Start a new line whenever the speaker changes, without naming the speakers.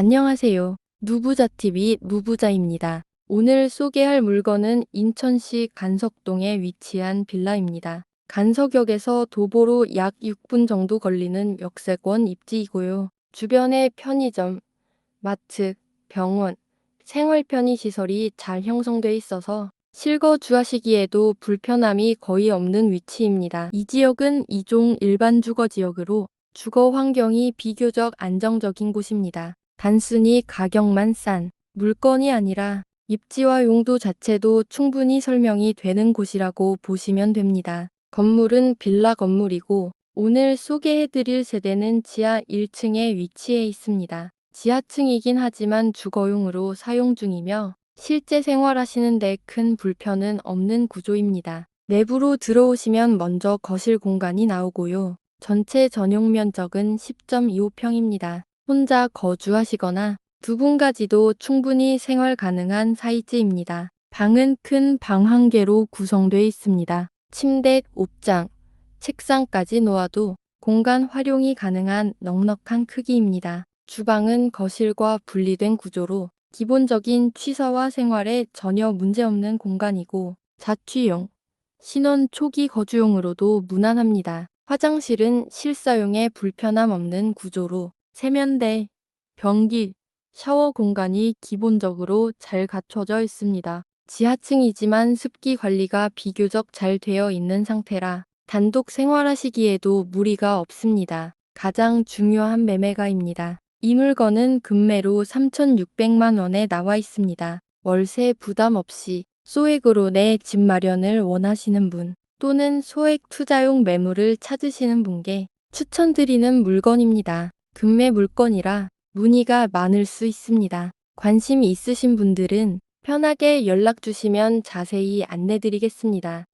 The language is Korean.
안녕하세요. 누부자TV 누부자입니다. 오늘 소개할 물건은 인천시 간석동에 위치한 빌라입니다. 간석역에서 도보로 약 6분 정도 걸리는 역세권 입지이고요. 주변에 편의점, 마트, 병원, 생활 편의 시설이 잘 형성돼 있어서 실거주하시기에도 불편함이 거의 없는 위치입니다. 이 지역은 2종 일반 주거 지역으로 주거 환경이 비교적 안정적인 곳입니다. 단순히 가격만 싼 물건이 아니라 입지와 용도 자체도 충분히 설명이 되는 곳이라고 보시면 됩니다. 건물은 빌라 건물이고 오늘 소개해드릴 세대는 지하 1층에 위치해 있습니다. 지하층이긴 하지만 주거용으로 사용 중이며 실제 생활하시는 데 큰 불편은 없는 구조입니다. 내부로 들어오시면 먼저 거실 공간이 나오고요. 전체 전용 면적은 10.25평입니다. 혼자 거주하시거나 두 분까지도 충분히 생활 가능한 사이즈입니다. 방은 큰 방 한 개로 구성되어 있습니다. 침대, 옵장, 책상까지 놓아도 공간 활용이 가능한 넉넉한 크기입니다. 주방은 거실과 분리된 구조로 기본적인 취사와 생활에 전혀 문제없는 공간이고 자취용, 신혼 초기 거주용으로도 무난합니다. 화장실은 실사용에 불편함 없는 구조로 세면대, 변기, 샤워 공간이 기본적으로 잘 갖춰져 있습니다. 지하층이지만 습기 관리가 비교적 잘 되어 있는 상태라 단독 생활하시기에도 무리가 없습니다. 가장 중요한 매매가입니다. 이 물건은 금매로 3,600만 원에 나와 있습니다. 월세 부담 없이 소액으로 내 집 마련을 원하시는 분 또는 소액 투자용 매물을 찾으시는 분께 추천드리는 물건입니다. 금매 물건이라 문의가 많을 수 있습니다. 관심 있으신 분들은 편하게 연락 주시면 자세히 안내 드리겠습니다.